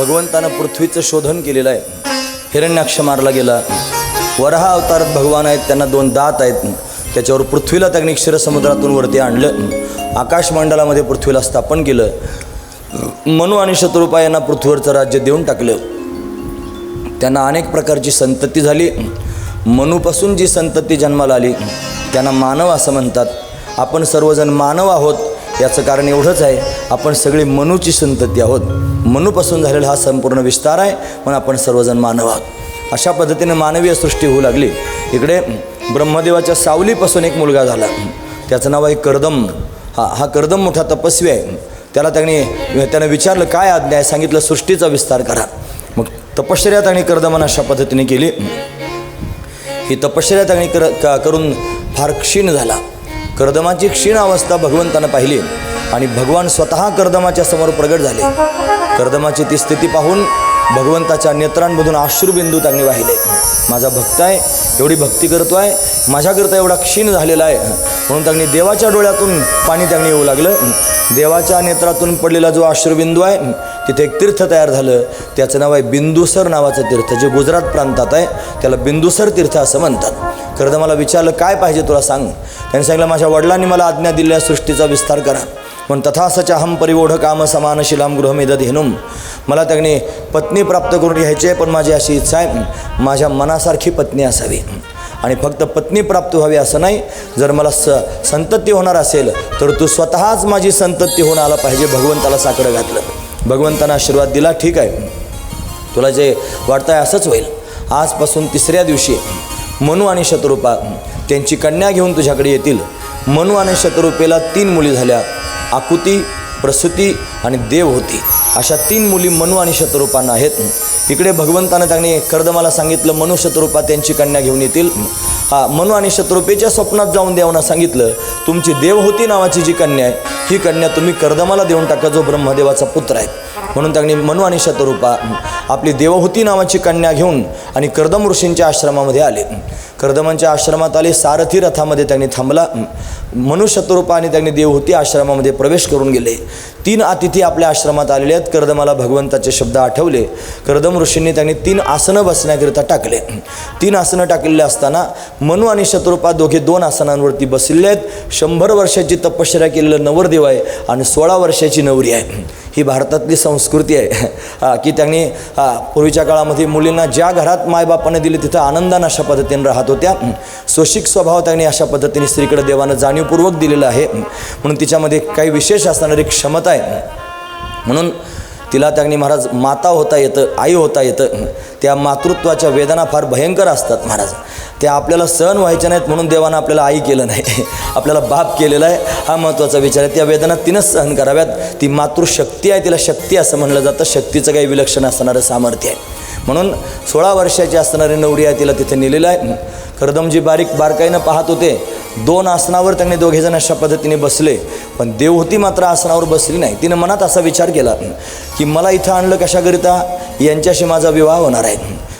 भगवंतानं पृथ्वीचं शोधन केलेलं आहे. हिरण्याक्ष मारला गेला. वराहा अवतारात भगवान आहेत त्यांना दोन दात आहेत. त्याच्यावर पृथ्वीला त्यांनी क्षीरसमुद्रातून वरती आणलं. आकाशमंडलामध्ये पृथ्वीला स्थापन केलं. मनु आणि शत्रुपा यांना पृथ्वीवरचं राज्य देऊन टाकलं. त्यांना अनेक प्रकारची संतती झाली. मनूपासून जी संतती जन्माला आली त्यांना मानव असं म्हणतात. आपण सर्वजण मानव आहोत. याचं कारण एवढंच आहे आपण सगळी मनूची संतती आहोत. मनूपासून झालेला हा संपूर्ण विस्तार आहे म्हणून आपण सर्वजण मानव आहोत. अशा पद्धतीने मानवीय सृष्टी होऊ लागली. इकडे ब्रह्मदेवाच्या सावलीपासून एक मुलगा झाला. त्याचं नाव आहे कर्दम. हा हा कर्दम मोठा तपस्वी आहे. त्याला त्यांनी त्यानं विचारलं काय आज्ञा आहे? सांगितलं सृष्टीचा विस्तार करा. मग तपश्चर्या त्यांनी कर्दमन अशा पद्धतीने केली. ही तपश्चर्या त्यांनी कर का करून फार क्षीण झाला. कर्दमाची क्षीण अवस्था भगवंतानं पाहिली आणि भगवान स्वतः कर्दमाच्या समोर प्रगट झाले. कर्दमाची ती स्थिती पाहून भगवंताच्या नेत्रांमधून अश्रुबिंदू त्यांनी वाहिले. माझा भक्त आहे एवढी भक्ती करतो आहे माझ्याकरता एवढा क्षीण झालेला आहे. म्हणून त्यांनी देवाच्या डोळ्यातून पाणी त्यांनी येऊ लागलं. देवाच्या नेत्रातून पडलेला जो अश्रुबिंदू आहे तिथे एक तीर्थ तयार झालं. त्याचं नाव आहे बिंदुसर नावाचं तीर्थ जे गुजरात प्रांतात आहे त्याला बिंदुसर तीर्थ असं म्हणतात. खरं तर मला विचारलं काय पाहिजे तुला सांग? त्यांनी सांगितलं माझ्या वडिलांनी मला आज्ञा दिलेल्या सृष्टीचा विस्तार करा. पण तथासच अहम परिवोढ काम समानशिलाम गृहमेदत हेनुम. मला त्यांनी पत्नी प्राप्त करून घ्यायची आहे पण माझी अशी इच्छा आहे माझ्या मनासारखी पत्नी असावी. आणि फक्त पत्नी प्राप्त व्हावी असं नाही जर मला स संतती होणार असेल तर तू स्वतःच माझी संतती होऊन आला पाहिजे भगवंताला साकडं घातलं. भगवंतानं आशीर्वाद दिला ठीक आहे. तुला जे वाटतं आहे असंच होईल. आजपासून तिसऱ्या दिवशी मनू आणि शत्रुपा त्यांची कन्या घेऊन तुझ्याकडे येतील. मनू आणि शत्रुपेला तीन मुली झाल्या. आकुती प्रसूती आणि देव होती. अशा तीन मुली मनू आणि शत्रुपांना आहेत. इकडे भगवंतानं त्यांनी कर्दमाला सांगितलं मनू शत्रुपा त्यांची कन्या घेऊन येतील. हा मनू आणि शत्रुपेच्या स्वप्नात जाऊन देवांना सांगितलं तुमची देवहूती नावाची जी कन्या आहे ही कन्या तुम्ही कर्दमाला देऊन टाका जो ब्रह्मदेवाचा पुत्र आहे. म्हणून त्यांनी मनू आणि शतरूपा आपली देवहूती नावाची कन्या घेऊन आणि कर्दम ऋषींच्या आश्रमामध्ये आले. कर्दमांच्या आश्रमात आले सारथी रथामध्ये त्यांनी थांबला. मनु शतरूपा आणि त्यांनी देवहूती आश्रमामध्ये प्रवेश करून गेले. तीन अतिथी आपल्या आश्रमात आलेले आहेत. कर्दमाला भगवंताचे शब्द आठवले. कर्दम ऋषींनी त्यांनी तीन आसनं बसण्याकरिता टाकले. तीन आसनं टाकलेले असताना मनू आणि शत्रुपा दोघे दोन आसनांवरती बसलेले आहेत. शंभर वर्षाची तपश्चर्या केलेलं नवरदेव आहे आणि सोळा वर्षाची नवरी आहे. ही भारतातली संस्कृती आहे. हा, की त्यांनी हा, पूर्वीच्या काळामध्ये मुलींना ज्या घरात मायबापाने दिले तिथं आनंदानं अशा पद्धतीने राहत होत्या. स्वशिक स्वभाव त्यांनी अशा पद्धतीने स्त्रीकडे देवानं जाणीवपूर्वक दिलेलं आहे. म्हणून तिच्यामध्ये काही विशेष असणारी क्षमता आहे. म्हणून तिला त्यांनी महाराज माता होता येतं आई होता येतं. त्या मातृत्वाच्या वेदना फार भयंकर असतात महाराज. त्या आपल्याला सहन व्हायच्या नाहीत म्हणून देवानं आपल्याला आई केलं नाही. आपल्याला बाप केलेला आहे हा महत्त्वाचा विचार आहे. त्या वेदना तिनंच सहन कराव्यात. ती मातृशक्ती आहे तिला शक्ती असं म्हणलं जातं. शक्तीचं काही विलक्षण असणारं सामर्थ्य आहे. म्हणून सोळा वर्षाची असणारी नवरी आहे तिला तिथे नेलेलं आहे. खरदमजी बारीक बारकाईनं पाहत होते. दोन आसनावर त्यांनी दोघेजण अशा पद्धतीने बसले. पण देवहूती मात्र आसनावर बसली नाही. तिनं मनात असा विचार केला की मला इथं आणलं कशाकरिता? यांच्याशी माझा विवाह होणार आहे.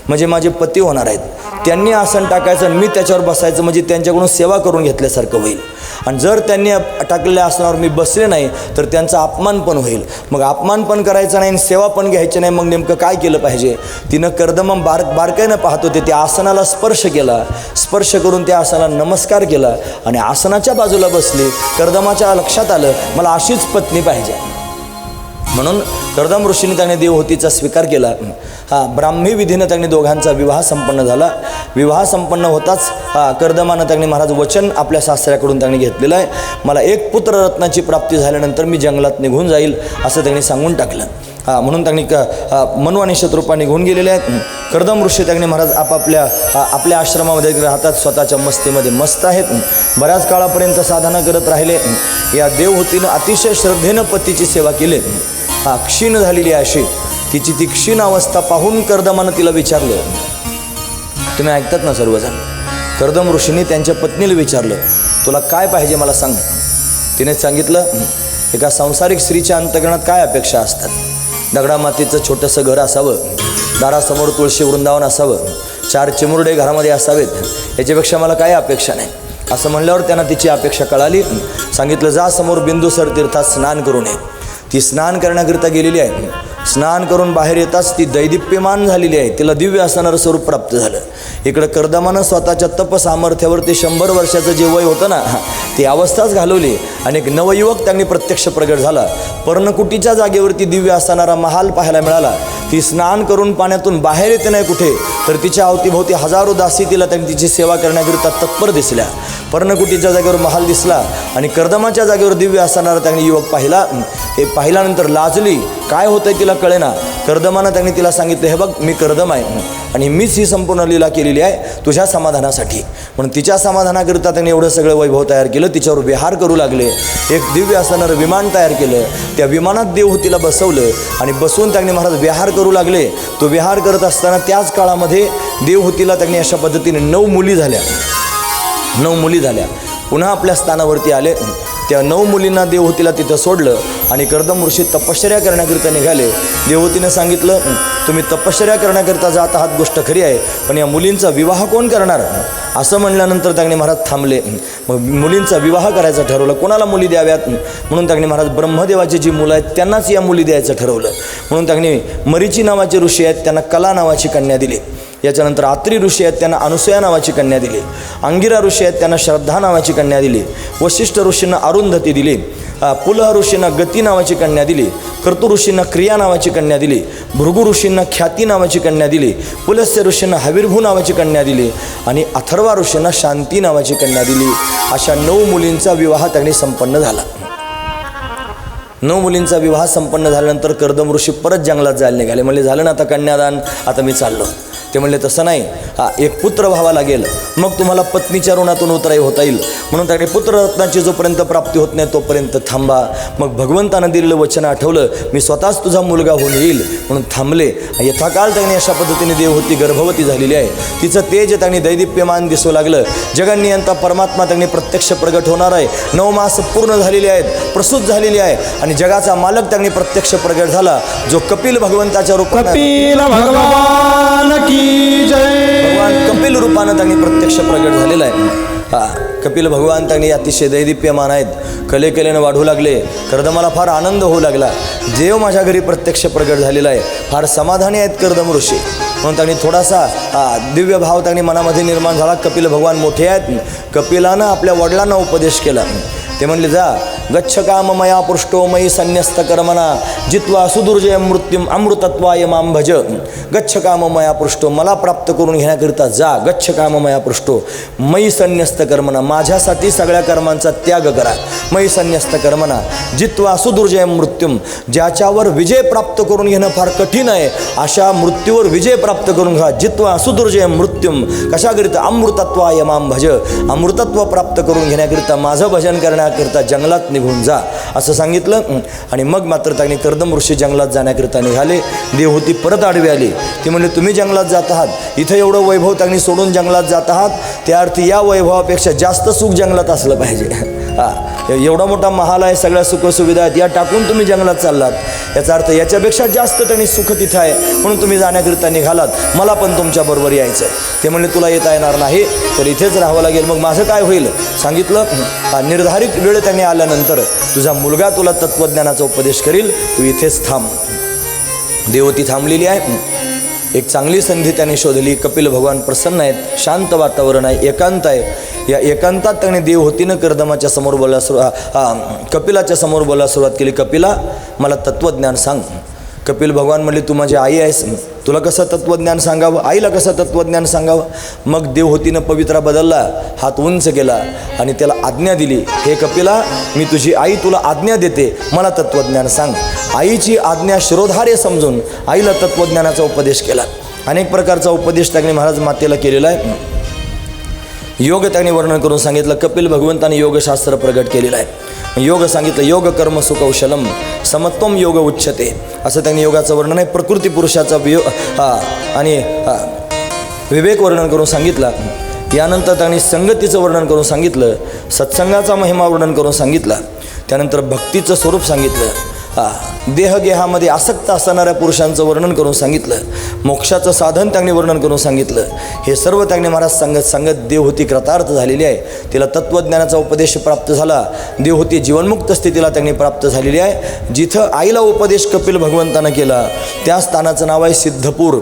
म्हणजे माझे पती होणार आहेत. त्यांनी आसन टाकायचं आणि मी त्याच्यावर बसायचं म्हणजे त्यांच्याकडून सेवा करून घेतल्यासारखं होईल. आणि जर त्यांनी टाकलेल्या आसनावर मी बसले नाही तर त्यांचा अपमान पण होईल. मग अपमान पण करायचा नाही आणि सेवा पण घ्यायची नाही मग नेमकं काय केलं पाहिजे? तिनं कर्दमम बार बारकाईनं पाहत होते त्या आसनाला स्पर्श केला. स्पर्श करून त्या आसनाला नमस्कार केला आणि आसनाच्या बाजूला बसली. कर्दमाच्या लक्षात आलं मला अशीच पत्नी पाहिजे. म्हणून कर्दम ऋषीने त्याने देवहोतीचा स्वीकार केला. हा ब्राह्मी विधीनं त्यांनी दोघांचा विवाह संपन्न झाला. विवाह संपन्न होताच हा कर्दमानं त्यांनी महाराज वचन आपल्या सासऱ्याकडून त्यांनी घेतलेलं आहे. मला एक पुत्ररत्नाची प्राप्ती झाल्यानंतर मी जंगलात निघून जाईल असं त्यांनी सांगून टाकलं. हां म्हणून त्यांनी क हा, मनु आणि शत्रुपा निघून गेलेले आहेत. कर्दम ऋषी त्यांनी महाराज आपापल्या आपल्या आश्रमामध्ये राहतात स्वतःच्या मस्तीमध्ये मस्त आहेत. बऱ्याच काळापर्यंत साधना करत राहिले. या देवहूतीनं अतिशय श्रद्धेनं पतीची सेवा केली. हा क्षीण झालेली आहे अशी. तिची तीक्षीण अवस्था पाहून कर्दमानं तिला विचारलं तुम्ही ऐकतात ना सर्वजण? कर्दम ऋषीने त्यांच्या पत्नीला विचारलं तुला काय पाहिजे मला सांग? तिने सांगितलं एका सांसारिक स्त्रीच्या अंतकरणात काय अपेक्षा असतात? दगडा मातीचं छोटंसं घर असावं दारासमोर तुळशी वृंदावन असावं चार चिमुरडे घरामध्ये असावेत याच्यापेक्षा मला काय अपेक्षा नाही. असं म्हणल्यावर त्यांना तिची अपेक्षा कळाली सांगितलं जा समोर बिंदुसर तीर्थात स्नान करू नये. ती स्नान करण्याकरिता गेलेली आहे. स्नान करून बाहेर येताच ती दैदिप्यमान झालेली आहे. तिला दिव्य असणारं स्वरूप प्राप्त झालं. इकडं कर्दमानं स्वतःच्या तप सामर्थ्यावर ते शंभर वर्षाचं जे वय होतं ना ती अवस्थाच घालवली आणि एक नवयुवक त्यांनी प्रत्यक्ष प्रगट झाला. पर्णकुटीच्या जागेवरती दिव्य असणारा महाल पाहायला मिळाला. ती स्नान करून पाण्यातून बाहेर येते नाही कुठे तर तिच्या अवतीभोवती हजारो दासी तिला त्यांनी तिची सेवा करण्याकरिता तत्पर दिसल्या. पर्णकुटीच्या जागेवर महाल दिसला आणि कर्दमाच्या जागेवर दिव्य असणारा त्यांनी युवक पाहिला. हे पाहिल्यानंतर लाजली काय होतंय तिला कळेना. कर्दमानं त्यांनी तिला सांगितलं हे बघ मी कर्दम आहे आणि मीच ही संपूर्ण लीला केलेली आहे तुझ्या समाधानासाठी. म्हणून तिच्या समाधानाकरिता त्यांनी एवढं सगळं वैभव तयार केलं तिच्यावर विहार करू लागले. एक दिव्य असणारं विमान तयार केलं. त्या विमानात देवहूतीला बसवलं आणि बसवून त्यांनी महाराज विहार करू लागले. तो विहार करत असताना त्याच काळामध्ये देवहूतीला त्यांनी अशा पद्धतीने नऊ मुली झाल्या. नऊ मुली झाल्या. पुन्हा आपल्या स्थानावरती आले. त्या नऊ मुलींना देवहूतीला तिथं सोडलं. आणि कर्दम ऋषी तपश्चर्या करण्याकरिता निघाले. देवतीनं सांगितलं तुम्ही तपश्चर्या करण्याकरिता जात आहात गोष्ट खरी आहे पण या मुलींचा विवाह कोण करणार? असं म्हणल्यानंतर त्यांनी महाराज थांबले. मग मुलींचा विवाह करायचं ठरवलं कोणाला मुली द्याव्यात? म्हणून त्यांनी महाराज ब्रह्मदेवाची जी मुलं आहेत त्यांनाच या मुली द्यायचं ठरवलं. म्हणून त्यांनी मरीची नावाचे ऋषी आहेत त्यांना कला नावाची कन्या दिली. याच्यानंतर आत्री ऋषी आहेत त्यांना अनुसया नावाची कन्या दिली. अंगिरा ऋषी आहेत त्यांना श्रद्धा नावाची कन्या दिली. वशिष्ठ ऋषींना अरुंधती दिली. पुलह ऋषींना गती नावाची कन्या दिली. कर्तु ऋषींना क्रिया नावाची कन्या दिली. भृगु ऋषींना ख्याती नावाची कन्या दिली. पुलस्य ऋषींना हवीरभू नावाची कन्या दिली. आणि अथर्वा ऋषींना शांती नावाची कन्या दिली. अशा नऊ मुलींचा विवाह त्यांनी संपन्न झाला. नऊ मुलींचा विवाह संपन्न झाल्यानंतर कर्दम ऋषी परत जंगलात जायला निघाले. म्हणजे झालं ना आता कन्यादान? आता मी चाललो. ते म्हणले तसं नाही. हा एक पुत्र व्हावा लागेल. मग तुम्हाला पत्नीच्या ऋणातून उतराई होता येईल. म्हणून त्याकडे पुत्ररत्नाची जोपर्यंत प्राप्ती होत नाही तोपर्यंत थांबा. मग भगवंतानं दिलेलं वचन आठवलं मी स्वतःच तुझा मुलगा होऊन येईल. म्हणून थांबले. यथाकाळ त्याने अशा पद्धतीने देवहूती गर्भवती झालेली आहे. तिचं तेज त्यांनी दैदिप्यमान दिसू लागलं. जगन्नियंता परमात्मा त्यांनी प्रत्यक्ष प्रगट होणार आहे. नऊ मास पूर्ण झालेले आहेत. प्रसूत झालेली आहे. आणि जगाचा मालक त्यांनी प्रत्यक्ष प्रगट झाला. जो कपिल भगवंताच्या रूपात कपिल भगवान की जय. भगवान कपिल रूपानं त्यांनी प्रत्यक्ष प्रगट झालेला आहे. हा कपिल भगवान त्यांनी अतिशय दैदिप्यमान आहेत. कले कलेनं वाढू लागले. कर्दमाला फार आनंद होऊ लागला. देव माझ्या घरी प्रत्यक्ष प्रगट झालेला आहे. फार समाधानी आहेत कर्दम ऋषी. म्हणून त्यांनी थोडासा हा, दिव्य भाव त्यांनी मनामध्ये निर्माण झाला. कपिल भगवान मोठे आहेत. कपिलानं आपल्या वडिलांना उपदेश केला. ते म्हणले जा गच्छ काम मया पृष्टो मयी संन्यस्त कर्मना जित्वा सुदुर्जय मृत्यूम अमृतत्वाय माम भज। गच्छ काम मया पृष्टो मला प्राप्त करून घेण्याकरिता जा। गच्छ काम मया पृष्टो मयी संन्यस्त कर्मना माझ्यासाठी सगळ्या कर्मांचा त्याग करा। मयी संन्यस्त कर्मना जित्वा सुदुर्जय मृत्यूम ज्याच्यावर विजय प्राप्त करून घेणं फार कठीण आहे अशा मृत्यूवर विजय प्राप्त करून घ्या। जित्वा सुदुर्जय मृत्यूम कशाकरिता? अमृतत्वाय माम भज। अमृतत्व प्राप्त करून घेण्याकरिता माझं भजन करण्याकरिता जंगलात निघून जा. असं सांगितलं. आणि मग मात्र त्यांनी कर्दम ऋषी जंगलात जाण्याकरिता निघाले. देवहूती परत आडवी आली. ती म्हणले तुम्ही जंगलात जात आहात. इथं एवढं वैभव त्यांनी सोडून जंगलात जात आहात. त्या अर्थी या वैभवापेक्षा जास्त सुख जंगलात असलं पाहिजे. एवढा मोठा महाल आहे सगळ्या सुखसुविधा आहेत या टाकून तुम्ही जंगलात चाललात. याचा अर्थ याच्यापेक्षा जास्त त्यांनी सुख तिथं आहे म्हणून तुम्ही जाण्याकरिता निघालात. मला पण तुमच्याबरोबर यायचं आहे ते म्हणले तुला येता येणार नाही तर इथेच राहावं लागेल. मग माझं काय होईल? सांगितलं निर्धारित वेळ त्यांनी आल्यानंतर तुझा मुलगा तुला तत्त्वज्ञानाचा उपदेश करील तू इथेच थांब. देवती थांबलेली आहे. एक चांगली संधी त्याने शोधली. कपिल भगवान प्रसन्न आहेत शांत वातावरण आहे एकांत आहे. या एकांतात त्याने देवहोतीनं कर्दमाच्या समोर बोलायला सुरू कपिलाच्या समोर बोलायला सुरुवात केली. कपिला मला तत्त्वज्ञान सांग. कपिल भगवान म्हणले तू माझी आई आहेस. तुला कसं तत्त्वज्ञान सांगावं? आईला कसं तत्त्वज्ञान सांगावं? मग देवहोतीनं पवित्रा बदलला हात उंच केला आणि त्याला आज्ञा दिली. हे कपिला मी तुझी आई तुला आज्ञा देते. मला तत्त्वज्ञान सांग. आईची आज्ञा शिरोधार्य समजून आईला तत्त्वज्ञानाचा उपदेश केला. अनेक प्रकारचा उपदेश त्याने महाराज मातेला केलेला आहे. योग त्यांनी वर्णन करून सांगितलं कपिल भगवंताने योगशास्त्र प्रगट केलेलं आहे. योग सांगितलं योग कर्म सुकौशलम समत्वम योग उच्चते असं त्यांनी योगाचं वर्णन आहे. प्रकृती पुरुषाचा वियो हा आणि हा, विवेक वर्णन करून सांगितलं. यानंतर त्यांनी संगतीचं वर्णन करून सांगितलं. सत्संगाचा महिमा वर्णन करून सांगितला. त्यानंतर भक्तीचं स्वरूप सांगितलं. देहगेहामध्ये आसक्त असणाऱ्या पुरुषांचं वर्णन करून सांगितलं. मोक्षाचं साधन त्यांनी वर्णन करून सांगितलं. हे सर्व त्यांनी महाराज सांगत सांगत देवहूती कृतार्थ झालेली आहे. तिला तत्त्वज्ञानाचा उपदेश प्राप्त झाला. देवहूती जीवनमुक्त स्थितीला त्यांनी प्राप्त झालेली आहे. जिथं आईला उपदेश कपिल भगवंतानं केला त्या स्थानाचं नाव आहे सिद्धपूर.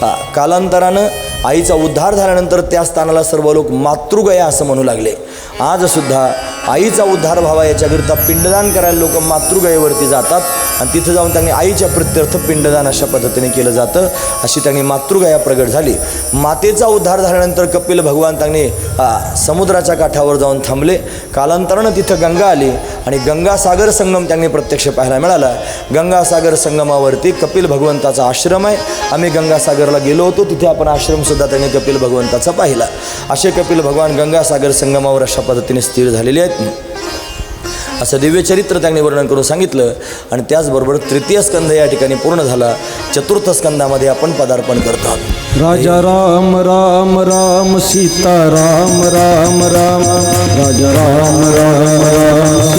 हा कालांतरानं आईचा उद्धार झाल्यानंतर त्या स्थानाला सर्व लोक मातृगया असं म्हणू लागले. आजसुद्धा आईचा उद्धार व्हावा याच्याकरिता पिंडदान करायला लोक मातृगायेवरती जातात. आणि तिथं जाऊन त्यांनी आईच्या प्रत्यर्थ पिंडदान अशा पद्धतीने केलं जातं अशी त्यांनी मातृगया प्रगट झाली. मातेचा उद्धार झाल्यानंतर कपिल भगवान त्यांनी समुद्राच्या काठावर जाऊन थांबले. कालांतरानं तिथं गंगा आली आणि गंगासागर संगम त्यांनी प्रत्यक्ष पाहायला मिळाला. गंगासागर संगमावरती कपिल भगवंताचा आश्रम आहे. आम्ही गंगासागरला गेलो होतो तिथे आपण आश्रमसुद्धा त्यांनी कपिल भगवंताचा पाहिला. असे कपिल भगवान गंगासागर संगमावर अशा पद्धतीने स्थिर झालेले आहेत. असं दिव्यचरित्र त्यांनी वर्णन करून सांगितलं आणि त्याचबरोबर तृतीय स्कंद या ठिकाणी पूर्ण झाला. चतुर्थ स्कंदामध्ये आपण पदार्पण करतात. राजा राम राम राम सीता राम राम राम. राजा राम राम राम.